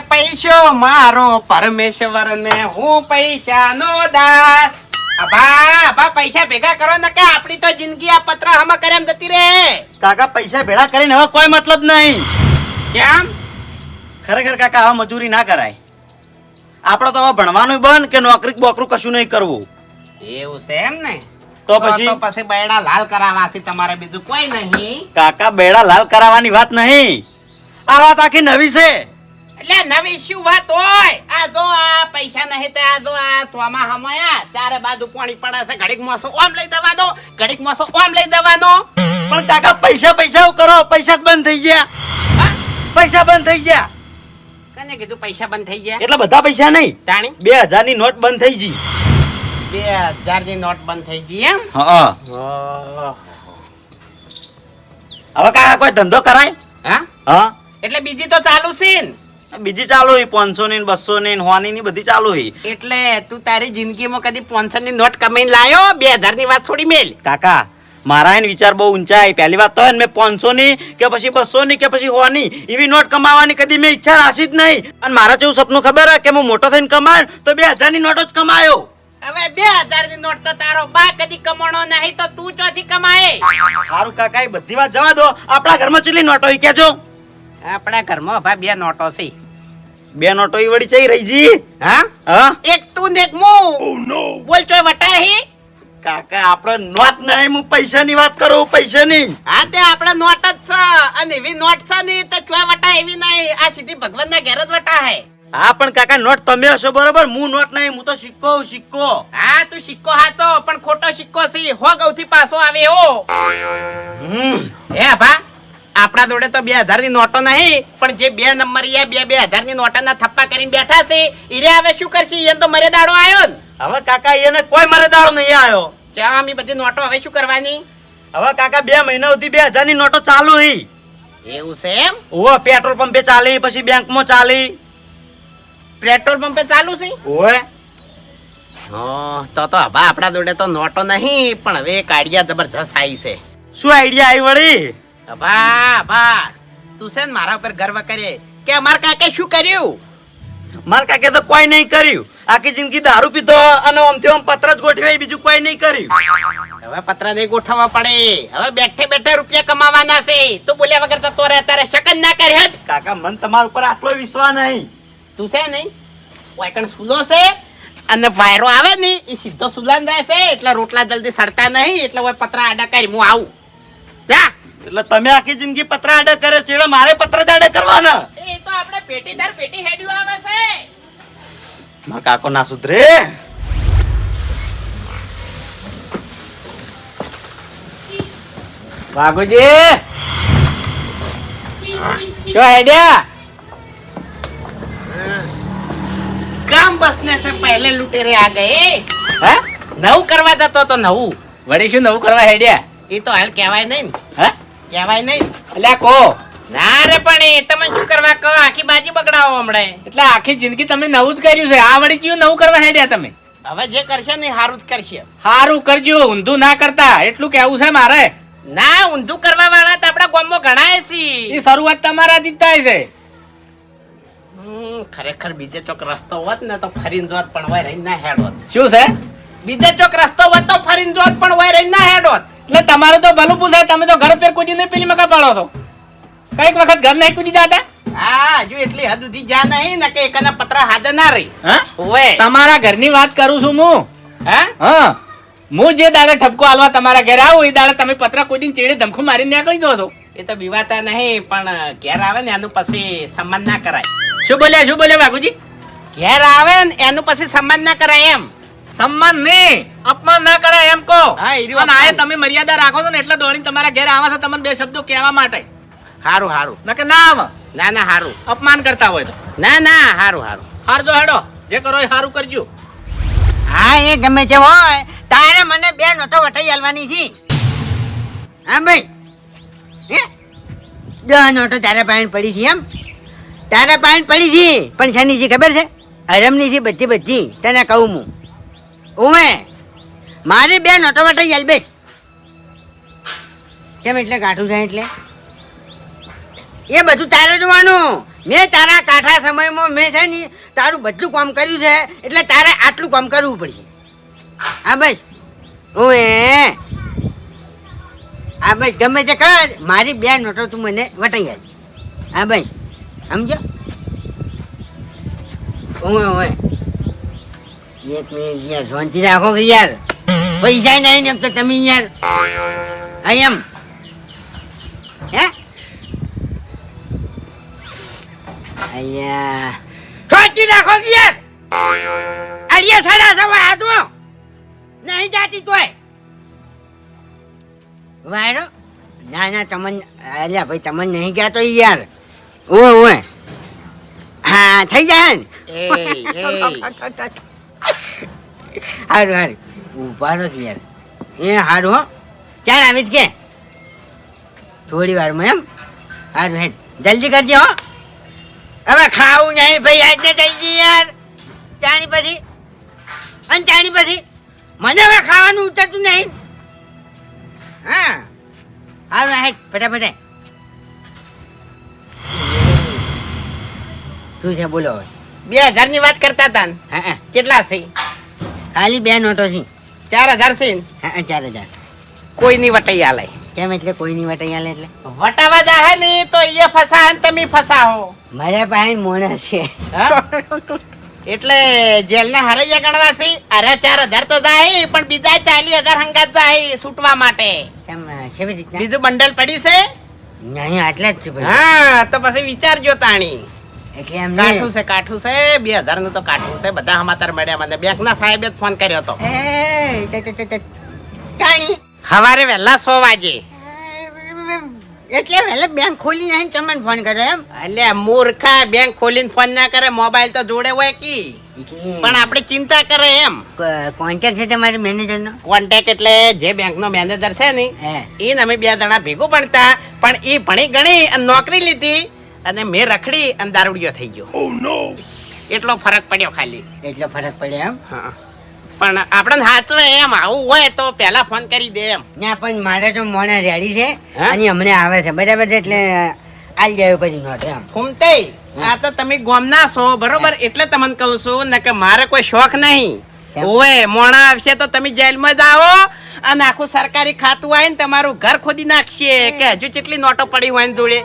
પૈસો મારો પરમેશ્વર ને હું પૈસાનો દાસ. અભા અભા પૈસા ભેગા કરો ને કે આપણી તો જિંદગી આ પત્ર હમ કરે એમ જતી રહે. કાકા પૈસા ભેળા કરીને હવે કોઈ મતલબ નહીં. કેમ? ખરેખર કાકા હવે મજૂરી ના કરાય. આપણે તો હવે ભણવાનું બંધ કે નોકરી બોકરું કશું નહીં કરવું. એવું છે એમ ને? તો પછી? તો પછી બેડા લાલ કરાવવાથી તમારે બીજું કોઈ નહીં. કાકા બેડા લાલ કરાવવાની વાત નહીં. આ વાત આખી નવી છે. એટલે નવી શું વાત હોય? આ જો આ પૈસા નહીં તે આ જો આ સોમાં હમયા ચારે બાજુ પાણી પડે છે ઘડીક મોસો ઓમ લઈ દેવાનો ઘડીક મોસો ઓમ લઈ દેવાનો પણ કાકા પૈસા પૈસા કરો પૈસા બંધ થઈ ગયા. પૈસા બંધ થઈ ગયા. કને કીધું પૈસા બંધ થઈ ગયા? એટલે બધા પૈસા નહીં. તાણી? બે હજારની નોટ બંધ થઈ ગઈ. બે હજારની નોટ બંધ થઈ ગઈ એમ? હા હવે કાકા કોઈ ધંધો કરાય? હા? હા. એટલે બીજી તો ચાલુ છે ને. બીજી ચાલુ હોય પાંચસો ની બસો ની હોની ની બધી ચાલુ હોય. એટલે તું તારી જિંદગીમાં કદી પાંચસો ની નોટ કમાઈને લાયો? બે હજારની વાત થોડી મેલ. કાકા મારા એને વિચાર બહુ ઊંચાઈ પહેલી વાત તો મેં પાંચસો ની કે પછી બસો ની કે પછી હોની એવી નોટ કમાવાની કદી મેં ઈચ્છા રાખી જ નહીં. અને મારા જેવું સપનું ખબર હે કે હું મોટો થઈને કમાય તો બે હજારની નોટ જ કમાયો. હવે બે હજારની નોટ તો તારો બા કદી કમાણો નહીં તો તું ચોથી કમાય. સારું કાકા એ બધી વાત જવા દો. આપણા ઘરમાં ચેટલી નોટો હોય કેજો આપણા ઘરમાં ભાઈ બે નોટો છે. બે નોટો ઈ વળી ચઈ રહી જી? હા? હા? એક તું ને એક હું બોલ ચોય વટાહી. કાકા આપણે નોટ નહીં હું પૈસાની વાત કરું પૈસાની. હા તે આપણે નોટ જ છે. અને એવી નોટ છે ને તો ચોય વટા એવી નહીં. આ સીધી ભગવાન ના ઘેર જ વટા હે હા પણ કાકા નોટ તમે હશો બરોબર? હું નોટ નહીં હું તો સિક્કો હું સિક્કો. હા તું સિક્કો હાચો પણ ખોટો સિક્કો છે હો ગૌથી પાછો આવે હો. હમ. હે ભા. આપણા જોડે તો બે હજારની નોટો નહીં પણ જે બે નંબર બે બે હજારની નોટો ના થપ્પા કરીને બેઠા છે ઈરે હવે શું કરશે? એને તો મરે દાડો આવ્યો ને હવે કાકા એને કોઈ મારે દાડો નહીં આવ્યો ચા અમે બધી નોટો હવે શું કરવાની? હવે કાકા બે મહિના સુધી બે હજારની નોટો ચાલુ હી. એવું છે એમ? ઓવે પેટ્રોલ પંપે ચાલી પછી બેંકમાં ચાલી. પેટ્રોલ પંપે ચાલુ છે? ઓય તો તો હવે આપણા જોડે તો નોટો નહીં પણ હવે એક આઈડિયા જબરજસ્ત આવી છે. શું આઈડિયા આવી વળી? અભા બા તું છે ને મારા ઉપર ગર્વ કરે. કે અમાર કાકે શું કર્યું? માર કાકે તો કોઈ નહીં કર્યું. આખી જિંદગી દારૂ પીધો અને આમથી આમ પત્ર જ ગોઠવાય બીજું કોઈ નહીં કર્યું. હવે પત્ર નહીં ગોઠવવા પડે. હવે બેઠે બેઠે રૂપિયા કમાવાના છે. તું બોલ્યા વગર તો રહે તારે શકન ના કરે હટ. કાકા મન તમારા ઉપર આટલો વિશ્વાસ નહીં. તું છે નહીં? વાયકણ સુલો છે? અને વાયરો આવે ને એ સીધો સુલાન જાય છે. એટલે રોટલા જલ્દી સડતા નહીં. એટલે પતરા આડા કરી હું આવું. એટલે તમે આખી જિંદગી પત્ર આડે કરે છે મારે પત્ર જાડે કરવાના. એ તો આપણે પેટીદાર પેટી હેડ્યું આવે છે. માં કાકો ના સુધરે. બાગુજી જો હેડ્યા. કામ બસને સે પહેલે લૂટેરે આ ગયે. હે? નવું કરવા જતો તો નવું. વળી શું નવું કરવા હેડ્યા? એ તો હાલ કહેવાય નહીં હે? કહેવાય નહીં. એટલે કો ના રે પણ એ તમે શું કરવા કહો? આખી બાજી બગડાવો હમણાં એટલે આખી જિંદગી તમે નવું જ કર્યું છે. આ વળી કયું નવું કરવા હેડ્યા તમે? હવે જે કરશે ને સારું હારું જ કરશે. સારું કરજો. ઊંધું ના કરતા. એટલું કેવું છે મારે. ના ઊંધું કરવા વાળા તો આપણા ગામમાં ઘણા છે. એ શરૂઆત તમારાથી જ થાય છે. ખરેખર બીજે ચોક રસ્તો હોત ને તો ફરીને જોત પણ હોય રહી ના હેડોત. શું છે? બીજે ચોક રસ્તો હોત તો ફરીને જોત પણ હોય રહી ના હેડોત. એટલે તમારે તો ભલું પૂછાય તમે તો ઘર પેર કૂદીને પેલી મકા પાડો છો. કંઈક વખત ઘર નહીં કૂદી જાતા? હા હજુ એટલી હદ સુધી જા નહીં ને કે એકના પત્ર હાજર ના રહી. ઓવે તમારા ઘરની વાત કરું છું હું. હા? હા. હું જે દાડે ઠપકો આલવા તમારા ઘરે આવું એ દાડે તમે પતરા કૂદીને ચેડે ધમખું મારીને નીકળી દો છો. એ તો બીવાતા નહીં પણ ઘેર આવે ને એનું પછી સન્માન ના કરાય. શું બોલ્યા શું બોલ્યા બાબુજી? ઘેર આવે ને એનું પછી સન્માન ના કરાય એમ. સન્માન નહીં અપમાન ના કરાય એમ કહો. અને આ તમે મર્યાદા રાખો છો ને એટલે દોડીને તમારા ઘરે આવા છે તમને બે શબ્દો કહેવા માટે. હારું હારું. નકે ના આવે. ના ના હારું. અપમાન કરતા હોય તો. ના ના હારું હારું. હારજો હેડો. જે કરો એ સારું કરજો. હા એ ગમે તે હોય. તારે મને બે નોટો વટાઈ આલવાની છે. હા ભાઈ. હે? દસ નોટો તારે પાણી પડી છે એમ. તારે પાણી પડી છે. પણ શાની છે ખબર છે? હરમની છે બધી બધી. તને કહું હું. ઉમે મારી બે નોટો વટાઈ આલ બે કેમ એટલે કાઠું થાય એટલે? એ બધું તારે જોવાનું. મેં તારા કાઠા સમયમાં મેં છે ને તારું બધું કામ કર્યું છે, એટલે તારે આટલું કામ કરવું પડશે. હા બસ ઓએ હા બસ ગમે તે કર. મારી બે નોટો તું મને વટાઈ આજ હા બસ સમજો ઓએ ઓએ એક મિનિટ યાર શાંતિ રાખો કે યાર. પૈસા નહીં ને તો તમે યાર. હા એમ. હે? અહીંયા. શાંતિ રાખો કે યાર. અડિયા સાડા સવા હાથો નહીં જાતી તોય. વાયરો? ના ના તમને અલ્યા ભાઈ તમને નહીં ગયા તો યાર. ઓય ઓય. હા થઈ જાય ને? હારું હારું. ઊભા નથી યાર. એ હારું હો. ચાલ આવી કે. થોડી વારમાં એમ. હારું હેડ. જલ્દી કરજે હો. હવે ખાવું નહીં ભાઈ આજ જલ્દી યાર. ચાણી પછી. અને ચાણી પછી. મને હવે ખાવાનું ઉતરતું નહીં. હા. હારું હેડ. ફટાફટ. શું છે બોલો બે હજારની વાત કરતા હતા કેટલા છે ખાલી બે નોટો છે. ચાર હજાર છે ને. હા ચાર હજાર. કોઈ ની વટાઈ આલે કેમ એટલે કોઈની માટે અહીંયા લે એટલે? વટાવા જાહે ને તો એ ફસા ને તમે ફસાહો મારા પાસે મોણા છે. એટલે જેલ ને હરૈયા ગણવા છે. અરે ચાર હજાર તો જાય પણ બીજા ચાલી હજાર હંગાત જાય છૂટવા માટે. બીજું બંડલ પડ્યું છે? નહીં આટલા જ છે હા તો પછી વિચારજો તાણી. એટલે એમ કાઠું છે કાઠું છે. બે હજારનું તો કાઠું છે બધા સમાચાર મળ્યા મને બેંક ના સાહેબે જ ફોન કર્યો હતો. એ, તે, તે, તે, તે, જાણી. સવારે વહેલા સો વાગે. એટલે વહેલે બેંક ખોલી નહીં તમને ફોન કર્યો એમ? એટલે મૂર્ખા બેંક ખોલીને ફોન ના કરે મોબાઈલ તો જોડે હોય કી? પણ આપણે ચિંતા કરે એમ. કોન્ટેક્ટ છે તમારી મેનેજર નો કોન્ટેક્ટ એટલે જે બેંક નો મેનેજર છે ને એ અમે બે જણા ભેગું ભણતા પણ એ ભણી ગણી નોકરી લીધી. અને મેં રખડી અને દારૂડિયો થઈ ગયો. એટલો ફરક પડ્યો ખાલી. એટલો ફરક પડ્યો એમ? હા. પણ આપણે હાચવે એમ આવું હોય તો પહેલા ફોન કરી દે એમ. ના પણ મારે તો મોણા રેડી છે. અને હમણાં આવે છે. બરાબર છે એટલે આઈ જાય પછી નોટ એમ. ફૂમતે આ તો તમે ગોમના છો બરોબર? એટલે તમને કહું છું ને કે મારે કોઈ શોખ નહીં? ઓવે મોણા આવશે તો તમે જેલમાં જ આવો અને આખું સરકારી ખાતું હોય ને તમારું ઘર ખોદી નાખશે. કે હજુ કેટલી નોટો પડી હોય ને જોડે?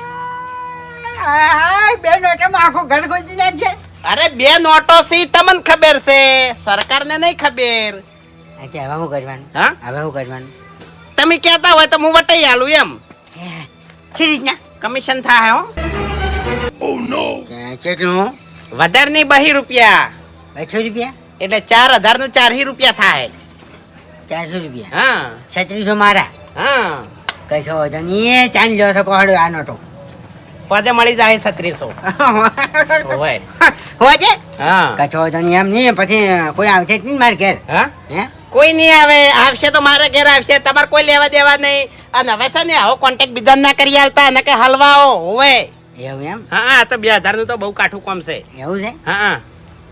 બે નોટમાં આખું ઘર ખોજી નાખશે અરે બે નોટો સી તમને ખબર છે. સરકારને નહીં ખબર. અચ્છા હવે હું કરવાનું? હા? હવે હું કરવાનું? તમે કહેતા હોય તો હું વટાઈ આલું એમ. શી રીતના? કમિશન થાય હો. કેટલું? વધારે નહીં બહી રૂપિયા. બસો રૂપિયા? એટલે ચાર હજારનું ચાર રૂપિયા થાય. ચારસો રૂપિયા? હા. છત્રીસો મારા? હા. કશો વાંધો નહીં. ચાલી ચાંદ લ્યો છો કોહડો આ નોટો. પદે મળી જાય છત્રીસો હોય. હોજે? હા. કચો એમ નહીં પછી કોઈ આવશે જ નહીં મારે ઘેર. હા? હે? કોઈ નહીં આવે આવશે તો મારા ઘેર આવશે. તમારે કોઈ લેવા દેવા નહીં. અને હવે છે ને આવો કોન્ટેક્ટ બીજા ના કરી આલતા અને કે હલવાઓ હોય. એવું એમ? હા હા તો બે હજારનું તો બહુ કાઠું કોમ છે. એવું છે? હા હા.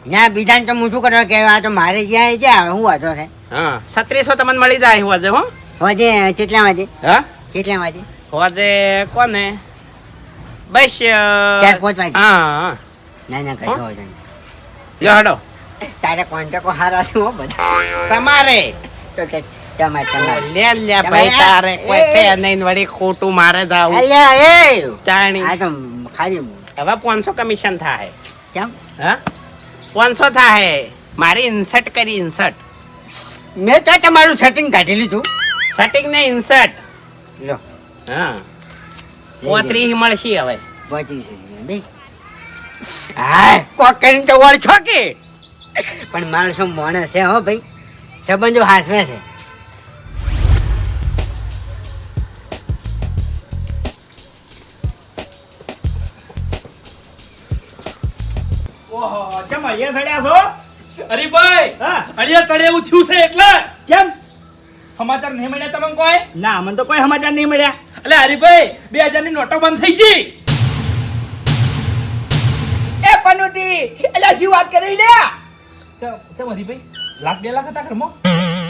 ના બીજા તો હું શું કરવા કે આ તો મારે જ્યાં હવે હું વાંધો છે? હા. છત્રીસો તમને મળી જાય હોજે હો. હોજે કેટલા વાજે હા? કેટલા વાજે હોજે કોને? બસ ચાર પાંચ વાગે હા ના ના કશો વાંધો નહીં હડો તારા કોન્ટેકો હારા છે હો બધા તમારે તો કે તમારે તમારે લે લે ભાઈ તારે કોઈ છે નહીં વળી ખોટું મારે જાવું અલ્યા એ ચાણી આ તો ખાલી હવે પાંચસો કમિશન થાય કેમ હા પાંચસો થાય મારી ઇન્સર્ટ કરી ઇન્સર્ટ મેં તો તમારું સેટિંગ કાઢી લીધું સેટિંગ ને ઇન્સર્ટ લો હા પોત્રી મળશે હવે. પચીસ હા કોક કરીને તો છો કે. પણ માણસો માણસ છે હો ભાઈ? સંબંધો હાસવે છે. ઓહો, સડ્યા છો? હરીભાઈ, અહીંયા તળે એવું થયું છે એટલે? કેમ? સમાચાર નહીં મળ્યા તમને કોઈ? ના મને તો કોઈ સમાચાર નહીં મળ્યા. એટલે હરીભાઈ બે હજારની નોટો બંધ થઈ ગઈ. એ પનુતી એટલે શું વાત કરી લે? તમ હરીભાઈ લાખ બે લાખ હતા ઘરમાં?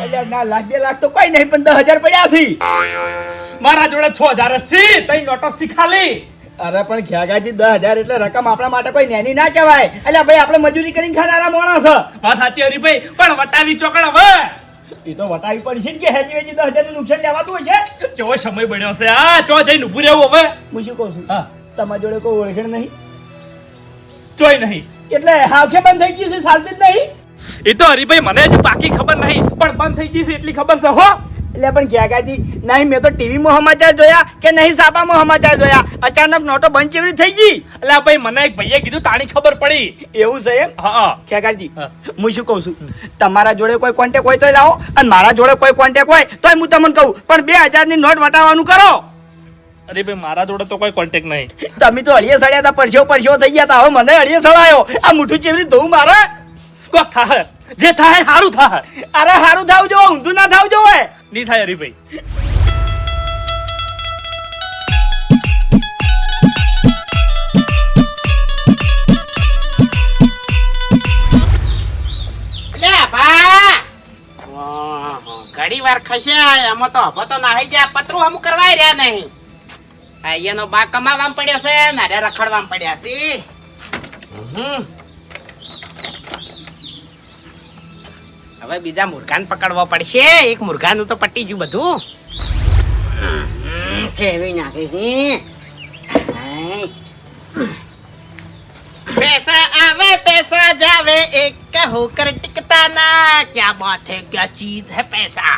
એટલે ના લાખ બે લાખ તો કોઈ નહીં પણ દસ હજાર પડ્યા છે. મારા જોડે છ હજાર જ છે તઈ નોટો શીખાલી. અરે પણ ખ્યાગાજી દસ હજાર એટલે રકમ આપણા માટે કોઈ નેની ના કહેવાય. એટલે ભાઈ આપણે મજૂરી કરીને ખાનારા માણસ. વાત સાચી હરીભાઈ પણ વટાવી ચોકડ હવે. એ તો વટાવી પડશે કે હેજી વેજી દસ હજાર નુકસાન લેવાતું હશે કેવો સમય બન્યો છે? આ ચો જઈને ઉભું રહેવું હવે. હું શું કહું છું? હા. તમારી જોડે કોઈ ઓળખણ નહીં? ચોય નહીં. એટલે હાવખે બંધ થઈ ગયું છે ચાલતી જ નહીં? એ તો હરીભાઈ મને હજી બાકી ખબર નહીં પણ બંધ થઈ ગઈ છે એટલી ખબર છે હો. એટલે પણ ખ્યાગાજી નહીં મેં તો ટીવીમાં સમાચાર જોયા કે નહીં સાપામાં સમાચાર જોયા? અચાનક નોટો બંધ ચેવડી થઈ ગઈ? એટલે ભાઈ મને એક ભાઈએ કીધું તાણી ખબર પડી. એવું છે એમ? હા ખ્યાગાજી હું. શું કહું છું? તમારા જોડે કોઈ કોન્ટેક હોય તો લાવો અને મારા જોડે કોઈ કોન્ટેક હોય તોય હું તમને કહું. પણ બે હજારની નોટ વટાવવાનું કરો. અરે ભાઈ મારા જોડે તો કોઈ કોન્ટેક નહીં. તમે તો અળીએ સળ્યા હતા પરસ્યો પરસ્યો થઈ ગયા હતા. હવે મને અળીએ સળાયો. આ મુઠું ચેવડી ધોવું મારે? કોક થાય જે થાય સારું થાય અરે સારું થાવ જો ઊંધું ના થાવ જો હોય નહીં થાય હરીભાઈ. ઘણી વાર ખસ્યા એમાં તો હવે તો નાહી ગયા પતરું અમુક કરવાય રહ્યા નહીં. આ એનો બા કમાવામાં પડ્યો છે નારે રખડવામાં પડ્યા છે. હમ. હવે બીજા મુર્ગાન પકડવા પડશે એક મુર્ગાનું તો પટી ગયું બધું કેવી નાખી છે હાય. पैसा आवे पैसा जावे एक का होकर टिकता ना क्या बात है क्या चीज है पैसा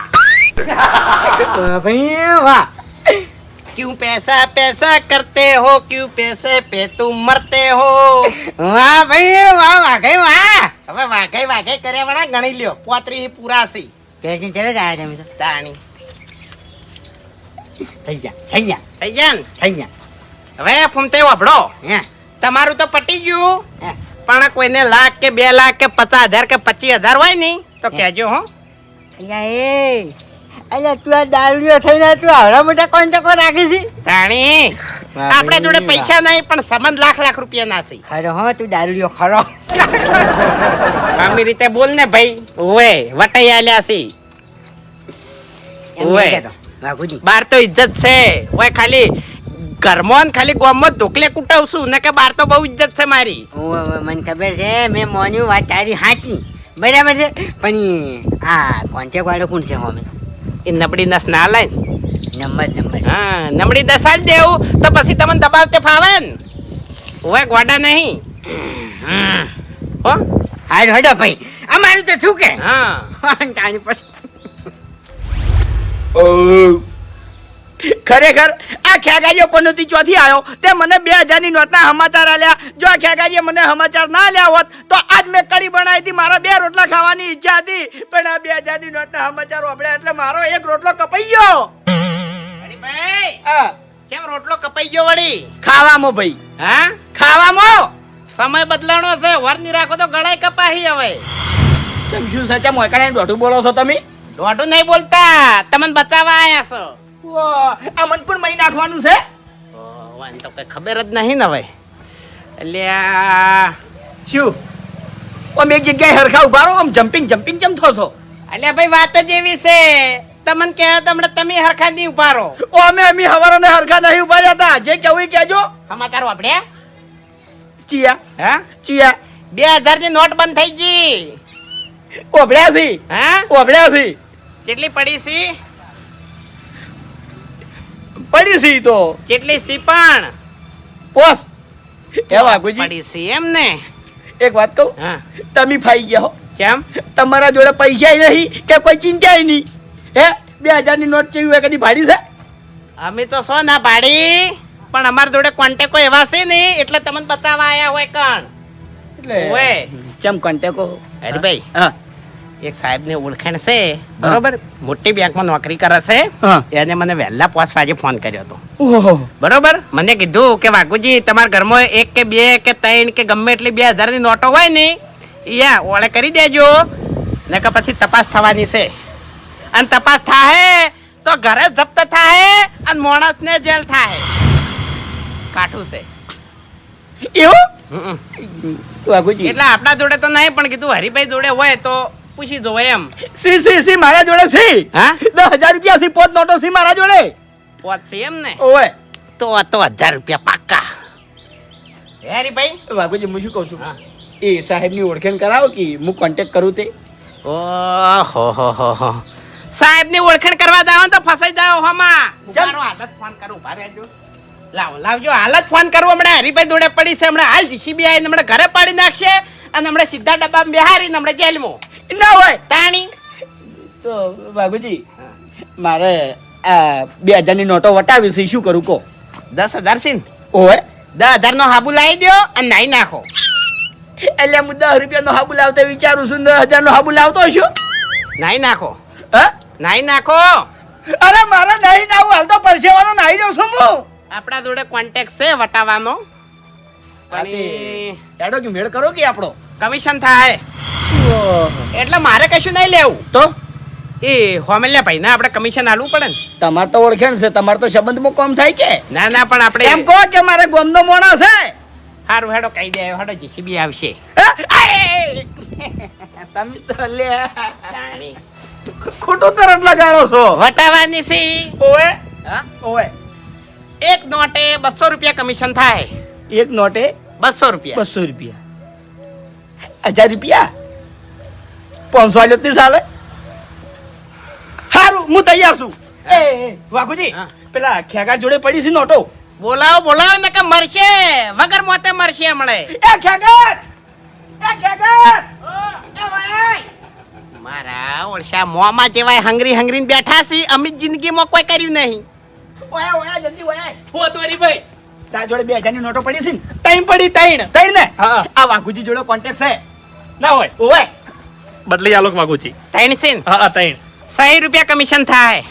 વાહ ભાઈ વાહ क्यों पैसा पैसा करते हो क्यों पैसे पे तुम मरते हो વાહ ભાઈ વાહ વાઘે વાહ હવે વાઘે વાઘે કર્યા વાળા ગણી લ્યો. પોત્રી પૂરા છે પેશન ચલે જ આયા તમે તો? તાણી. થઈ ગયા થઈ ગયા. થઈ ગયા ને? થઈ ગયા. હવે ફૂમતે વાપડો હે. તમારું તો પટી ગયું. પણ કોઈને લાખ કે બે લાખ કે પચાસ હજાર કે પચીસ હજાર હોય ને તો. કહેજો હો. અહીંયા એ અલ્યા તું આ દારૂ થઈને તું આવડા મોટા કોન્ટેકો રાખી છે? તાણી આપણે જોડે પૈસા નહીં પણ સંબંધ લાખ લાખ રૂપિયા ના થઈ. ખરો હો તું દારૂડિયો ખરો. આમી રીતે બોલ ને ભાઈ. ઓએ વટાઈ આલ્યા સી ઓએ બાર તો ઇજ્જત છે. ઓય ખાલી ઘરમાં ખાલી ગોમમાં ઢોકલે કુટાવશું. ને કે બાર તો બહુ ઇજ્જત છે મારી. મને ખબર છે મેં મોન્યું વાત તારી હાચી. બરાબર છે? પણ આ કોન્ટેક વાળો કોણ છે હોમે? એ નબળી નસ ના લાય. Number number. હા નબળી દસ દેવું તો પછી તમને દબાવતે ફાવે ને? ઓય ગોડા નહીં. હો. હારું હડો ભાઈ. અમારું તો શું કે? હા. તારી પછી ખરેખર આ ખેગારીઓ પનોતી ચોથી આવ્યો. તે મને બે હજારની નોટના સમાચાર આલ્યા. જો આ ખેગારીએ મને સમાચાર ના આલ્યા હોત તો આજ મેં કડી બનાવી હતી. મારા બે રોટલા ખાવાની ઈચ્છા હતી. પણ આ બે હજારની નોટના સમાચાર વાપર્યા એટલે મારો એક રોટલો કપાઈ ગયો. ભાઈ કેમ રોટલો કપાઈ ગયો વળી? ખાવામાં ભાઈ. હા? ખાવામાં? સમય બદલાણો છે વરની રાખો તો ગળાય કપાહી હવે. કેમ શું સાચા મોકળા ડોટું બોલો છો તમે? ડોટું નહીં બોલતા. તમને બતાવવા આયા છો. આ મન પણ મહી નાખવાનું છે? વાન તો કઈ ખબર જ નહીં ને હવે. એટલે શું? આમ એક જગ્યાએ હરખા ઊભા રહો આમ જમ્પિંગ જમ્પિંગ કેમ થો છો? અલ્યા ભાઈ વાત જ એવી છે. તમને કહે તમને તમે હરખા નહીં ઊભા રહો ઓ અમે અમે હવારાને હરખા નહીં ઊભા જતા જે કેવું કેજો સમાચાર આપણે ચિયા. હા? ચિયા. બે હજારની નોટ બંધ થઈ ગઈ. ઓભળ્યા છે હા? ઓભળ્યા છે કેટલી પડી સી? પડી છે તો. કેટલી સી પણ? પોસ. એવા ગુજી પડી સી એમ ને? એક વાત કહું. હા. તમે ફાઈ ગયા હો. કેમ? તમારા જોડે પૈસા નહીં કે કોઈ ચિંતા નહીં. હે બે હજારની નોટ હોય કદી ભાડી છે? અમે તો સો ના ભાડી. પણ અમારા જોડે કોન્ટેકો એવા છે ને એટલે તમને બતાવવા આયા હોય કણ. ઓવે. ચમ કોન્ટેકો અરે ભાઈ હા. એક સાહેબ ને ઓળખાણ છે બરોબર? મોટી બેંકમાં નોકરી કરે છે એને મને વહેલા પાંચ વાગે ફોન કર્યો હતો. બરોબર? મને કીધું કે વાઘુજી તમારા ઘરમાં એક કે બે કે ત્રણ કે ગમે એટલી બે હજારની નોટો હોય ને યા ઓળે કરી દેજો. ને કે પછી તપાસ થવાની છે. અને તપાસ થાય તો ઘરે જપ્ત થાય અને માણસ ને જેલ થાય કાઠું છે. એવું? એટલે આપણા જોડે તો નહીં પણ કીધું હરિભાઈ જોડે હોય તો પૂછી જો એમ. સી સી સી મારા જોડે સી. હા? દસ હજાર રૂપિયા સી પોત નોટો સી મારા જોડે. પોત સી એમ ને? ઓય તો તો હજાર રૂપિયા પાક્કા. હરિભાઈ? હરીભાઈ બાપુજી હું શું કહું છું? એ સાહેબની ઓળખાણ કરાવો કે હું કોન્ટેક્ટ કરું તે? ઓહો હો હો હો. સાહેબની ઓળખાણ કરવા જાવ તો ફસાઈ જાવ હમા. મારો હાલત ફોન કરું ઊભા રહેજો લાવો લાવજો હાલત ફોન કરવો હમણાં હરીભાઈ દોડે પડી છે હમણાં હાલ જીસીબી આવીને હમણાં ઘરે પાડી નાખશે અને હમણાં સીધા ડબ્બામાં બેહારીને હમણાં જેલમાં. ના હોય. તાણી. તો બાબુજી મારે આ બે હજારની નોટો વટાવી છે શું કરું કહો? દસ હજાર છે ઓય દસ હજાર નો હાબુ લાવી દો અને નાઈ નાખો. એટલે હું દસ રૂપિયાનો હાબુ લાવતા વિચારું છું દસ હજારનો હાબુ લાવતો છું નાઈ નાખો. નાઈ નાખો. અરે મારે નહીં નાવું હાલ તો પરસેવાનો નાઈ જાઉં છું હું. આપણા જોડે કોન્ટેક્ટ છે વટાવાનો. એડો કે મેળ કરો કે આપણો? કમિશન થાય. એટલે મારે કશું નહીં લેવું. તો? એ હોમેલ્યા ભાઈ ના આપણે કમિશન આલવું પડે ને. તમારે તો ઓળખેણ છે તમારે તો સંબંધમાં કોમ થાય કે? ના ના પણ આપણે એમ કહો કે મારે ગોમનો મોણો છે. સારું હેડો કહી દે હેડો જીસીબી આવશે! તમે તો લે. ખોટું તરત લગાડો છો. વટાવાની સી ઓએ હા? ઓએ એક નોટે બસો રૂપિયા કમિશન થાય. એક નોટે બસો રૂપિયા. બસો રૂપિયા. હજાર રૂપિયા? પાંચસો આલ્યો તે ચાલે સારું હું તૈયાર છું. એ વાઘુજી પેલા ખેગાર જોડે પડી છે નોટો. બોલાવો બોલાવો ને કે મરશે. વગર મોતે મરશે હમણે. એ ખેગાર! એ ખેગાર! મારા ઓળશા મોમાં જેવાય હંગરી હંગરી બેઠા છે અમિત જિંદગીમાં કોઈ કર્યું નહીં. ઓયા ઓયા જલ્દી ઓયા. હો તોરી ભાઈ? તા જોડે બે હજારની નોટો પડી છે ને? ટાઈમ પડી ત્રણ તઈ ને? હા. આ વાઘુજી જોડે કોન્ટેક્ટ છે. ના હોય. ઓય. બદલી આલોક વાઘુજી. ત્રણ છે ને? હા હા સાહી સહી રૂપિયા કમિશન થાય.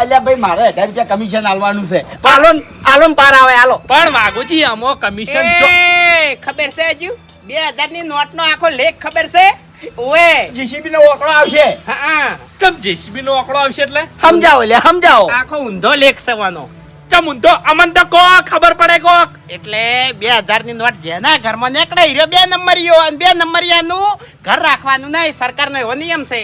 અલ્યા ભાઈ મારે હજાર રૂપિયા કમિશન આલવાનું છે. આલો આલો પાર આવે આલો. પણ વાઘુજી અમો કમિશન ખબર છે હજુ? બે હજારની નોટ નો આખો લેખ ખબર છે? ઓએ. જીસીબી નો ઓકળો આવશે. હા કેમ જીસીબી નો આંકડો આવશે એટલે? સમજાવો લે સમજાવો. આખો ઊંધો લેખ સવાનો ચમ ઊંધો? અમન તો કો ખબર પડે કોક. એટલે બે હજારની નોટ જેના ઘરમાં નીકળે રહ્યો બે નંબરીઓ અને બે નંબરિયાનું ઘર રાખવાનું નહીં સરકારનો એવો નિયમ છે.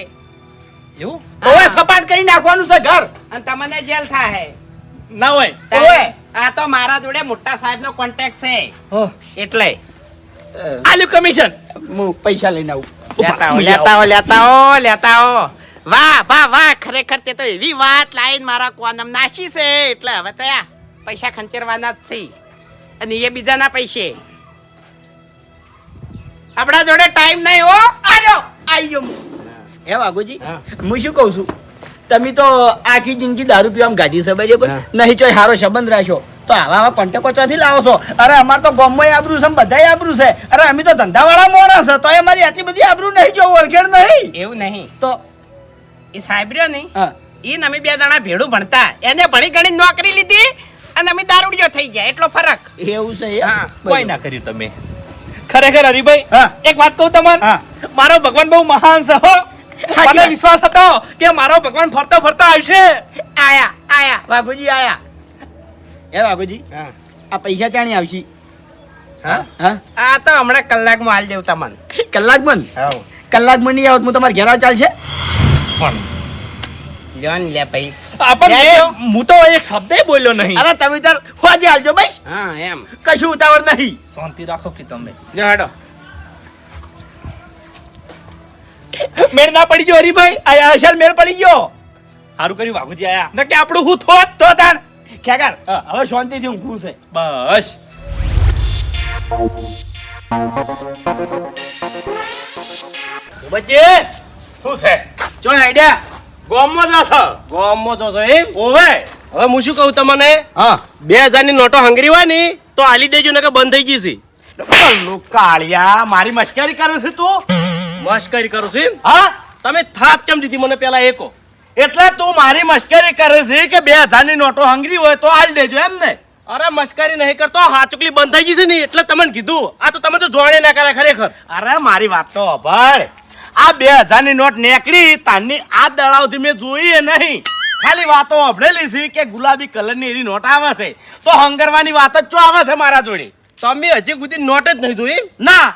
એવું? ઓએ સપાટ કરી નાખવાનું છે ઘર. અને તમને જેલ થાય ના હોય. ઓવે. આ તો મારા જોડે મોટા સાહેબ નો કોન્ટેક્ટ છે એટલે. આલુ કમિશન હું પૈસા લઈને આવું. લેતા હો લેતા હો લેતા હો લેતા હો વાહ વાહ વાહ ખરેખર તે તો એવી વાત લાઈન મારા કોનમ નાશી છે. એટલે હવે તો પૈસા ખંચેરવાના જ થઈ અને એ બીજાના પૈસે. આપણા જોડે ટાઈમ નહીં હો. આજો આયો એ હું. હે વાઘુજી હું. શું કહું છું? તમે તો આખી જિંદગી દારૂ પીવામાં ગાડી છે પણ. નહીં ચોય સારો સંબંધ રાખ્યો. તો આવા આવા કોન્ટેકો ચોથી લાવો છો. અરે અમાર તો ગોમમાં આબરું છે બધાય આબરું છે. અરે અમે તો ધંધાવાળા માણસ છે તો એ મારી આટલી બધી આબરું નહીં જો ઓળખેડ નહીં. એવું નહીં. તો એ સાહેબ રહ્યો નહીં એ અમે બે જણા ભેડું ભણતા. એને ભણી ગણી નોકરી લીધી અને અમે દારૂડિયો થઈ ગયા. એટલો ફરક. એવું છે હા, કોઈ ના કર્યું તમે. ખરેખર હરિભાઈ હા. એક વાત કહું તમને? મારો ભગવાન બહુ મહાન છે હો. મને વિશ્વાસ હતો કે મારો ભગવાન ફરતો ફરતો આવશે. આયા આયા. વાઘુજી આયા. એ હા. આ પૈસા ચાણી આવશે? હા? હા? આ તો હમણાં કલાકમાં હાલ દેવું તમને. કલાક બન કલાકમાં નહીં આવત હું તમારે ઘેર ચાલશે? પણ જોન લે ભાઈ. આપણને હું તો એક શબ્દ બોલ્યો નહીં. અરે તમે તાર હોજે આવજો ભાઈ હા એમ. કશું ઉતાવળ નહીં. શાંતિ રાખો કે તમે. જો હેડો. મેળ ના પડી ગયો હરીભાઈ. આ અસલ મેળ પડી ગયો. સારું કર્યું બાબુજી આયા. નકે આપણું હું થોત તો તાર હવે શાંતિથી ઊંઘવું છે બસ. બચ્ચે શું છે? જો આઈડિયા. ગોમમાં છો? ગોમમાં તો છો એમ? ઓવે. હવે હું શું કહું તમને? હા. બે હજારની નોટો હંગરી હોય ને તો આલી દેજો ને કે બંધ થઈ ગઈ છે. કાળિયા મારી મશ્કરી કરે છે તું? મશ્કરી કરું છું એમ? હા? તમે થાપ કેમ દીધી મને પેલા એકો? એટલે તું મારી મશ્કરી કરે છે કે બે હજારની નોટો હંગરી હોય તો હાલ દેજો એમ ને. અરે મશ્કરી નહીં કરતો હાચુકલી બંધ થઈ ગઈ છે ને એટલે તમને કીધું. આ તો તમે તો જોણે ના કરે ખરેખર. અરે મારી વાત તો ભાઈ આ બે હજારની નોટ નીકળી તારની આ દળાવથી મેં જોઈ નહીં. ખાલી વાતો અભળેલી છે કે ગુલાબી કલરની એની નોટ આવે છે. તો હંગરવાની વાત જ ચો આવે છે મારા જોડે? તમે હજી સુધી નોટ જ નહીં જોઈ? ના.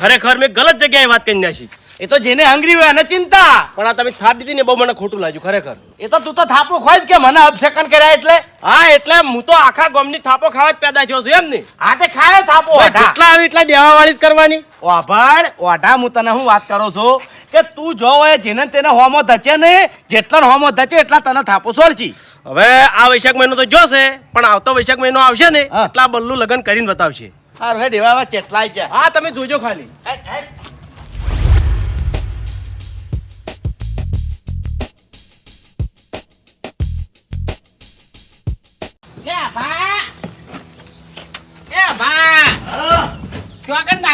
ખરેખર મેં ગલત જગ્યાએ વાત કરી નાખી. એ તો જેને હંગરી હોય એને ચિંતા. પણ આ તમે થાપ દીધી ને બહુ મને ખોટું લાગ્યું ખરેખર. એ તો તું તો થાપો ખોય જ કે મને અપશકન કર્યા એટલે? હા એટલે હું તો આખા ગામની થાપો ખાવા જ પેદા થયો છું એમ ને? હા તે ખાય થાપો એટલા આવી એટલા દેવા વાળી જ કરવાની? ઓભાળ ઓઢા હું તને હું વાત કરું છું? કે તું જો હોય જેને તેને હોમો ધચે ને જેટલા હોમો ધચે એટલા તને થાપો સોળજી હવે આ વૈશાખ મહિનો તો જોશે પણ આવતો વૈશાખ મહિનો આવશે ને. એટલા બલ્લુ લગન કરીને બતાવશે. હા રે દેવા ચેટલાય છે. હા તમે જોજો ખાલી.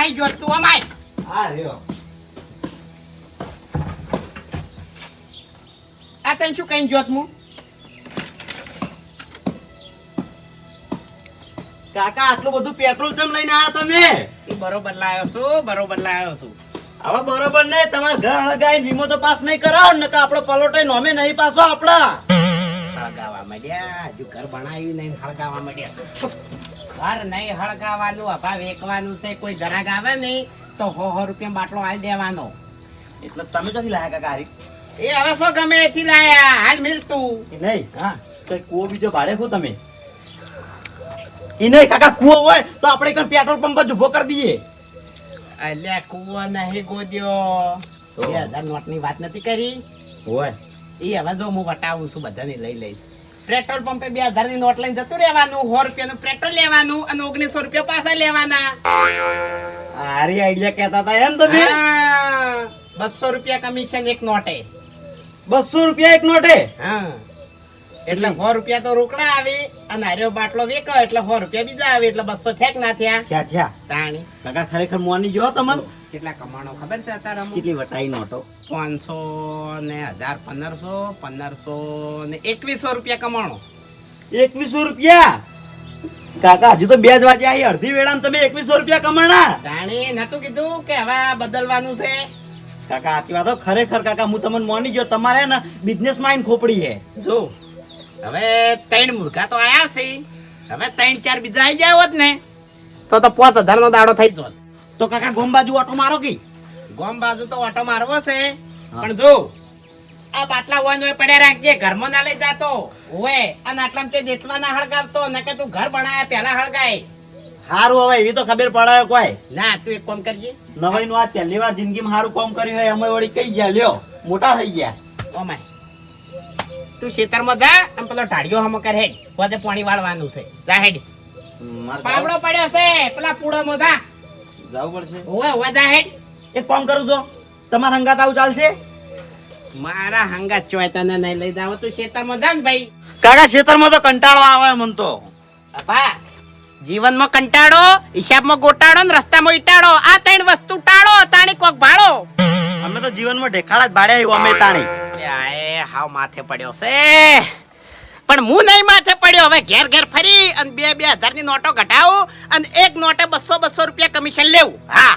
ચોકન જોતું અમાય. હા રહ્યો. આ તને શું કઈ જોત મું કાકા આટલું બધું પેટ્રોલ ચમ લઈને આવ્યા તમે? એ બરોબર લાયો છું બરોબર લાયો છું. હવે બરોબર નહીં તમારા ઘર હળગાઈ વીમો તો પાસ નહીં કરાવો ને કે આપણો પલોટો નોમે નહીં પાછો આપડા હળગાવા માંડ્યા હજુ ઘર બનાવ્યું નહીં ને હળગાવા માંડ્યા ઘર નહીં હળગાવાનું એકવાનું છે કોઈ ગ્રાહક આવે નહીં તો હો હો રૂપિયા બાટલો આવી દેવાનો. એટલે તમે કદી લાયા કાકા હારી? એ હવે શું ગમે એથી લાયા? હાલ મિલતું નહીં હા. કઈ કુવો બીજો ભાડે શું તમે? એ નહીં કાકા કુવો હોય તો આપણે કઈ પેટ્રોલ પંપ જ ઊભો કરી દઈએ. અલ્યા કુવો નહીં ગોદ્યો. બે હજાર નોટની વાત નથી કરી? હોય. એ હવે જો હું વટાવું છું બધાને લઈ લઈશ. પેટ્રોલ પંપે બે હજારની નોટ લઈને જતું રહેવાનું સો રૂપિયાનું પેટ્રોલ લેવાનું અને ઓગણીસો રૂપિયા પાછા લેવાના. હારી આઈડિયા કેતા હતા એમ તમે? બસો રૂપિયા કમિશન એક નોટે. બસો રૂપિયા એક નોટે? હા. એટલે સો રૂપિયા તો રોકડા આવે અને હાર્યો બાટલો વેકો એટલે સો રૂપિયા બીજા આવે એટલે બસો થેક ના થયા. ક્યાં થયા? તાણી. કાકા ખરેખર મોની જો તમને? કેટલા કમાણો ખબર છે અત્યારે કેટલી વટાઈ નોટો? પાંચસો ને હજાર પંદરસો પંદરસો ને એકવીસો રૂપિયા કમાણો. એકવીસો રૂપિયા? કાકા હજુ તો બે જ વાગે આવી અડધી વેળામાં તમે એકવીસો રૂપિયા કમાણા. જાણી નતું કીધું કે હવે બદલવાનું છે. કાકા આટલી વાતો ખરેખર કાકા હું તમને મોની ગયો તમારે ને બિઝનેસ માઇન્ડ ખોપડી છે. જો હવે ત્રણ મૂર્ખા તો આયા છે. હવે ત્રણ ચાર બીજા આવી જાય હોત ને તો તો પોત હજાર નો દાડો થઈ જ તો કાકા ગોમ બાજુ ઓટો મારો કી? ગોમ બાજુ તો ઓટો મારવો છે. પણ જો આ બાટલા હોય ને પડ્યા રાખજે ઘરમાં ના લઈ જાતો. હોય અને આટલામાં તે દેશમાં ના હળગાવતો નકે તું ઘર બનાયા પહેલા હળગાય. સારું હવે એવી તો ખબર પડાય કોઈ. ના તું એક કામ કરજે. નવાઈ નું આ પહેલી વાર જિંદગીમાં સારું કામ કર્યું હોય અમે વળી કઈ ગયા? લ્યો મોટા થઈ ગયા. ઓમાય તું ખેતરમાં જા અને પેલો ઢાળિયો હમો કર હેડ. વધે પાણી વાળવાનું છે. જા હેડ. પાવડો પડ્યો છે પેલા પૂળો મોધા જવું પડશે. ઓવે ઓવે જા હેડ. એક કામ કરું તો તમારા હંગાત આવું ચાલશે? મારા હંગા ચોય તને નહીં લઈ જાવ તું ખેતરમાં જા ને ભાઈ. કાકા ખેતરમાં તો કંટાળો આવે મન તો. અપા જીવનમાં કંટાળો હિસાબમાં ગોટાળો ને રસ્તામાં ઈટાળો આ ત્રણ વસ્તુ ટાળો તાણી કોક ભાળો. અમે તો જીવનમાં ઢેખાડા જ ભાડ્યા અમે તાણી. એ હાવ માથે પડ્યો છે. પણ હું નહીં માથે પડ્યો. હવે ઘેર ઘેર ફરી અને બે બે હજારની નોટો ઘટાવું અને એક નોટે બસો બસો રૂપિયા કમિશન લેવું. હા.